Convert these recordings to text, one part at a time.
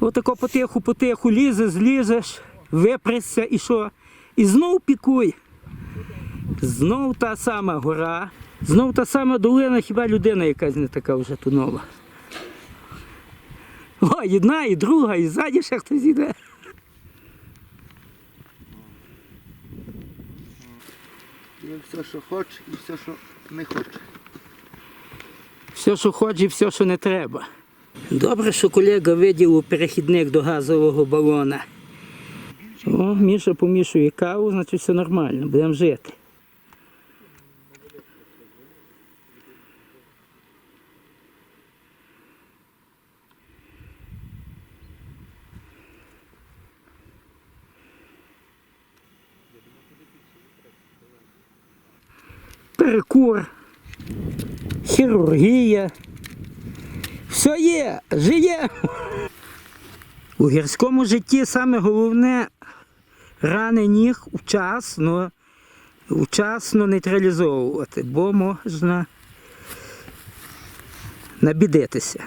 Отако потиху, потиху лізеш, злізеш, випресся і що? І знов пікуй. Знов та сама гора, знов та сама долина, хіба людина якась не така вже тут нова. О, і одна, і друга, і ззаді ще хтось іде. Є все, що хоче, і все, що не хоче. Все, що хоче, все, що не треба. Добре, що колега виділив перехідник до газового балона. О, Міша помішує каву, значить все нормально, будемо жити. Перекур, хірургія. Все є, жиє. У гірському житті саме головне рани ніг вчасно, вчасно нейтралізовувати, бо можна набідитися.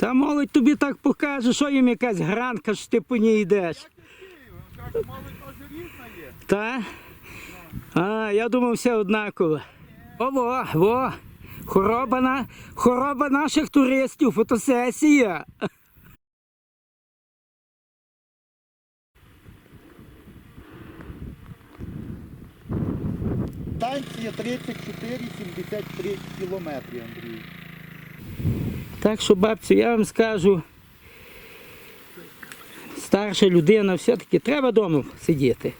Та молодь тобі так покаже, що їм якась гранка, що ти по ній йдеш. Та? А, я думав, все однаково. О, во. Хороба, на, хороба наших туристів, фотосесія. Станція 34,73 кілометри, Андрій. Так що, бабцю, я вам скажу, старша людина, все-таки треба вдома сидіти.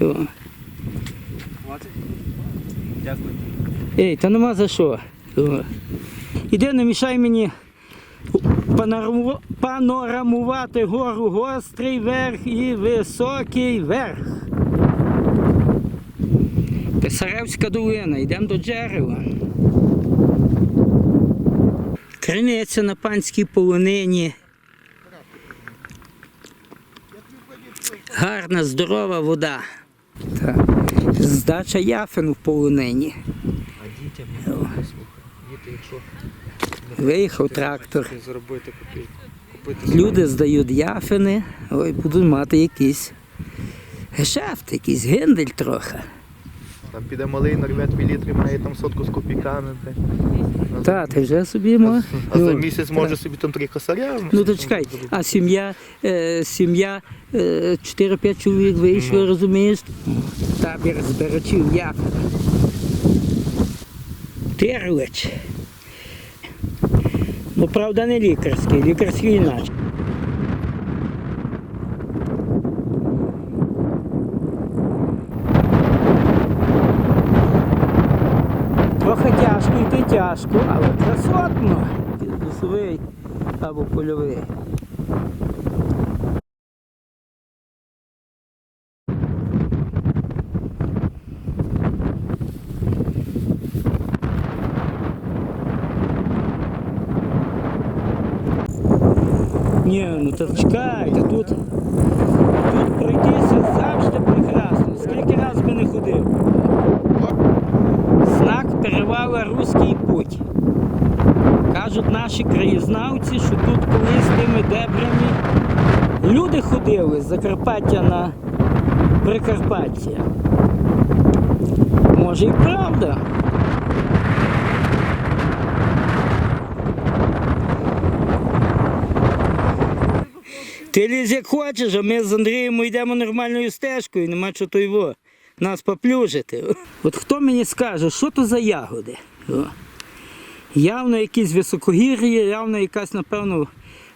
О. Дякую. Ей, та нема за що. О. Іди, не мішай мені панораму- панорамувати гору гострий верх і високий верх. Писаревська долина, йдемо до джерела. Криниця на панській полонині. Гарна, здорова вода. Так. Здача яфин в полонині. А дітям не. Діти, Виїхав трактор. Люди здають яфини, ой, будуть мати якийсь гешефт, якийсь гендель трохи. Там піде малий, нарве 2 літри, має там сотку з копійками. бля. А за- Та, ти вже собі мо. А за ну, місяць може собі там три косаря. Ну то чекай, а сім'я, е, сім'я е, 4-5 чоловік вийшли, розумієш? Табір збирачів яфин. Терлич. Ну, правда, не лікарський, лікарський іначе. Трохи тяжко йти тяжко, але красотно. Лісовий або польовий. Ні, ну то чекайте, тут, наші краєзнавці, що тут колись тими дебрями люди ходили з Закарпаття на Прикарпаття. Може і правда. Ти лізь як хочеш, а ми з Андрієм йдемо нормальною стежкою, нема чого то його нас поплюжити. От хто мені скаже, що то за ягоди? О. Явно якісь високогір'я, явно якась, напевно,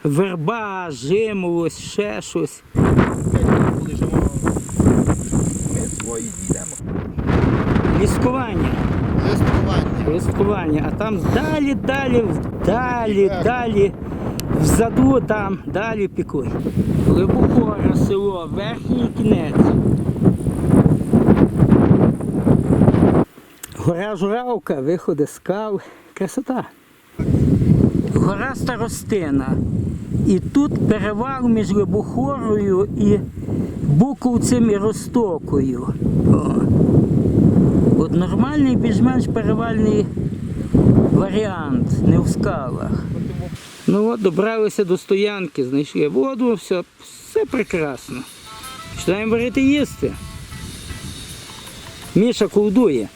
верба, жимолось, ще щось. Ми свої дійдемо. Ліскування. Листування. Ліскування. А там далі, далі, далі, далі Взаду там, далі пікуй. Глибокоре село, верхній кінець. Гора Журавка, виходи скал. Красота. Гора Старостина. І тут перевал між Глибохорою і Буковцем і Ростокою. От нормальний більш-менш перевальний варіант, не в скалах. Ну от, добралися до стоянки, знайшли воду, все, все прекрасно. Починаємо варити їсти. Міша колдує.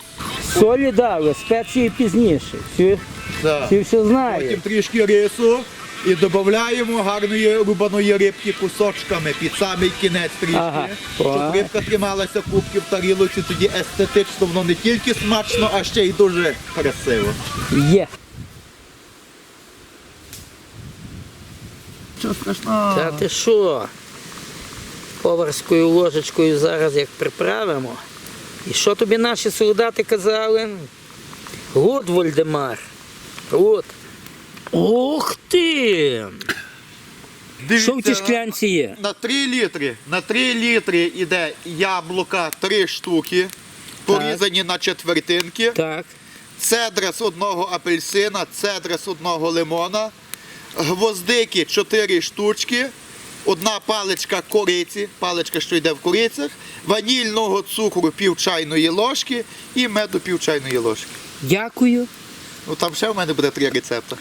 Солі дали, спеції пізніше. Всі, Так. всі все знають. Потім трішки рису і додаємо гарної рубаної рибки кусочками під самий кінець трішки. Ага. Щоб рибка трималася кубки в тарілоці, тоді естетично воно не тільки смачно, а ще й дуже красиво. Є. Що страшного? Та ти що? Поварською ложечкою зараз як приправимо. І що тобі наші солдати казали? От Вольдемар. От. Ух ти! Що в тій шклянці є? На 3 літри, на 3 літри йде яблука 3 штуки, порізані на четвертинки. Так. цедра з одного апельсина, цедра з одного лимона, гвоздики 4 штучки, одна паличка кориці, паличка, що йде в корицях, ванільного цукру пів чайної ложки і меду пів чайної ложки. Дякую. Ну там ще в мене буде три рецепти.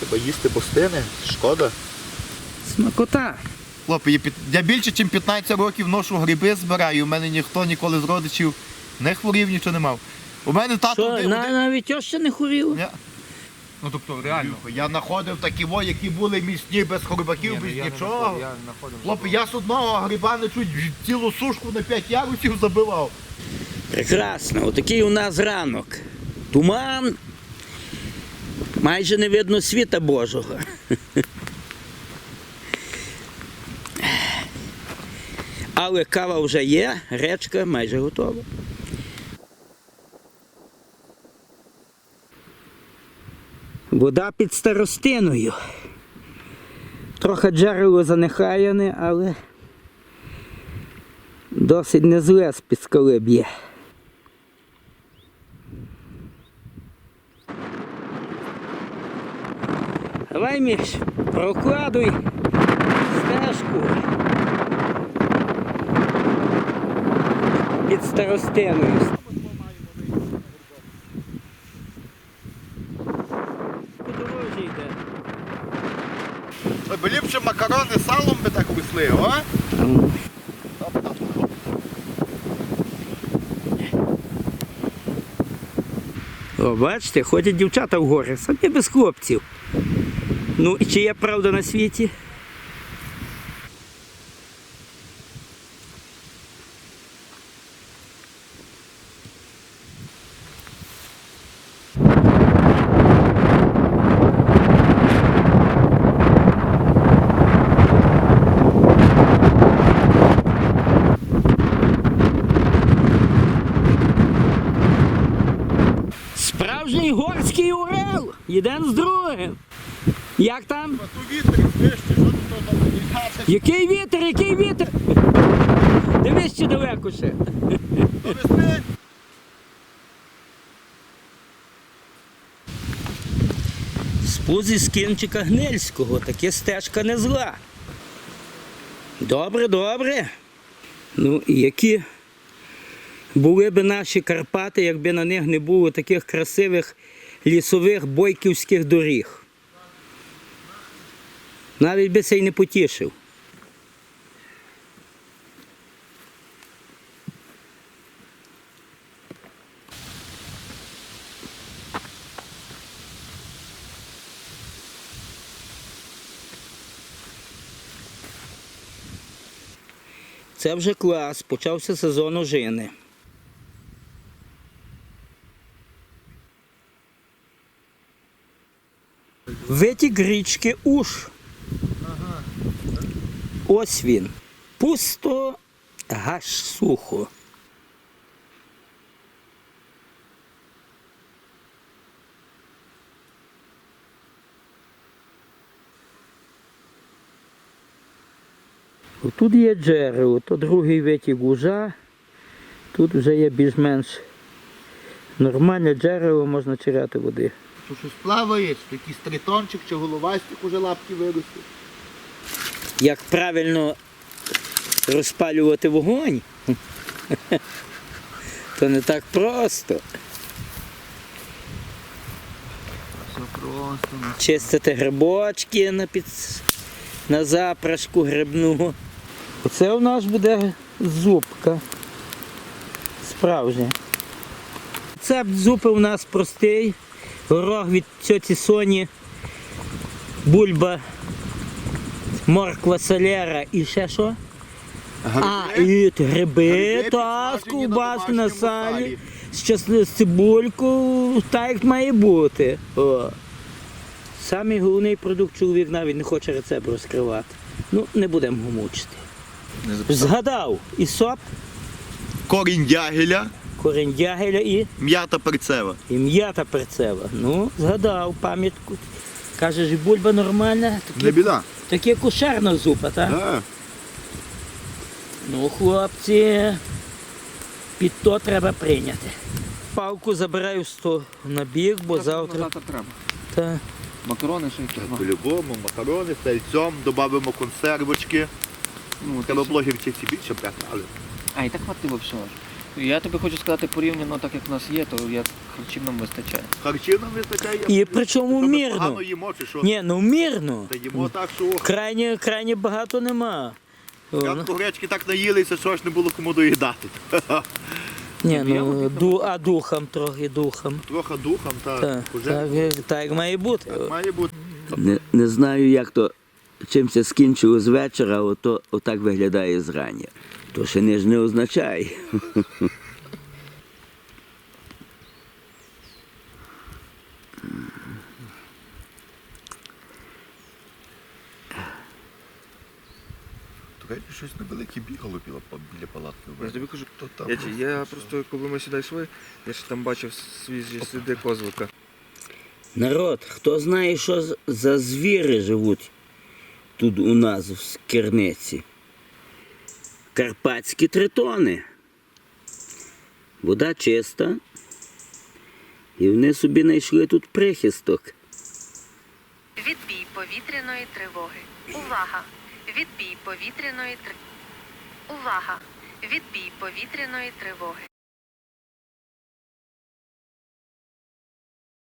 Треба їсти бостини, шкода. Смакота. Хлопці, я більше, ніж 15 років ношу гриби збираю. У мене ніхто ніколи з родичів не хворів, нічого не мав. У мене тато Що, один- на, один- навіть тьоща не хворіло? Ні. Ну тобто реально, я знаходив такі во, які були міцні, без хробаків, без нічого. Хлопці, я з одного гриба не чуть цілу сушку на 5 ярусів забивав. Прекрасно. Отакий у нас ранок. Туман. Майже не видно світа Божого. Але кава вже є, речка майже готова. Вода під старостиною. Трохи джерело занехаяне, але досить не зле з під б'є. Давай, Міш, прокладуй стежку під старостиною. По дорозі йде. Ой, бо макарони салом би так весли, о? О, бачите, ходять дівчата в гори, самі без хлопців. Ну, і чи є правда на світі? Єден з другим. Як там? Ту вітрі вище, що тут там Який вітер, який вітер? Дивись, чи далеко ще. весни? Спузи з кінчика Гнильського, таке стежка не зла. Добре, добре. Ну, і які були б наші Карпати, якби на них не було таких красивих лісових бойківських доріг. Навіть би це й не потішив. Це вже клас, почався сезон ожини. Витік річки Уж. Ось він. Пусто гаш сухо. Тут є джерело, то другий витік гужа, тут вже є більш-менш нормальне джерело можна чиряти води. Що щось плаває, чи якийсь тритончик, чи головастик уже лапки виросли. Як правильно розпалювати вогонь, то не так просто. Все просто. Чистити грибочки на, під... на запрашку грибну. Оце у нас буде зубка. Справжня. Рецепт зупи у нас простий. Горох від тьоті Соні, бульба, морква солера і ще що? А, і гриби, та з ковбаски на салі, з, цибулькою, так як має бути. О. Самий головний продукт чоловік навіть не хоче рецепт розкривати. Ну, не будемо мучити. Згадав і соп, Корінь дягеля, корінь дягеля і, м'ята перцева. і м'ята перцева. Ну, згадав пам'ятку. Кажеш, і бульба нормальна, таке, біда. таке кошерна зупа, так? Ну, хлопці, під то треба прийняти. Палку забираю сто на бік, бо завтра. Завтра треба. Та, Макарони ще й треба. По-любому, макарони, з сальцем, додамо консервочки. Ну, Треба ти ці більше брати, але А, і так хватило всього ж. Я тобі хочу сказати порівняно, так як в нас є, то як харчів нам вистачає. харчів нам вистачає. І причому мірно. Погано їмо, чи що? Ні, ну мірно. Та їмо так, що Крайні, крайні багато нема. Ну, гречки так наїлися, що аж не було кому доїдати. ні, ну, ду, а духом трохи духом. Трохи духом, та Так, уже так, як- так має бути. так має бути. Не, не знаю, як то чим це скінчилось з вечора, ото отак виглядає зрання. То ще не ж не означає. Щось невелике бігало біля, біля палатки. Я тобі кажу, То там. я, я просто, коли ми сюди йшли, я ще там бачив свіжі сліди козлика. Народ, хто знає, що за звіри живуть тут у нас в Скерниці? Карпатські тритони. Вода чиста. І вони собі знайшли тут прихисток. Відбій повітряної тривоги. Увага! Відбій повітряної тривоги. Увага! Відбій повітряної тривоги.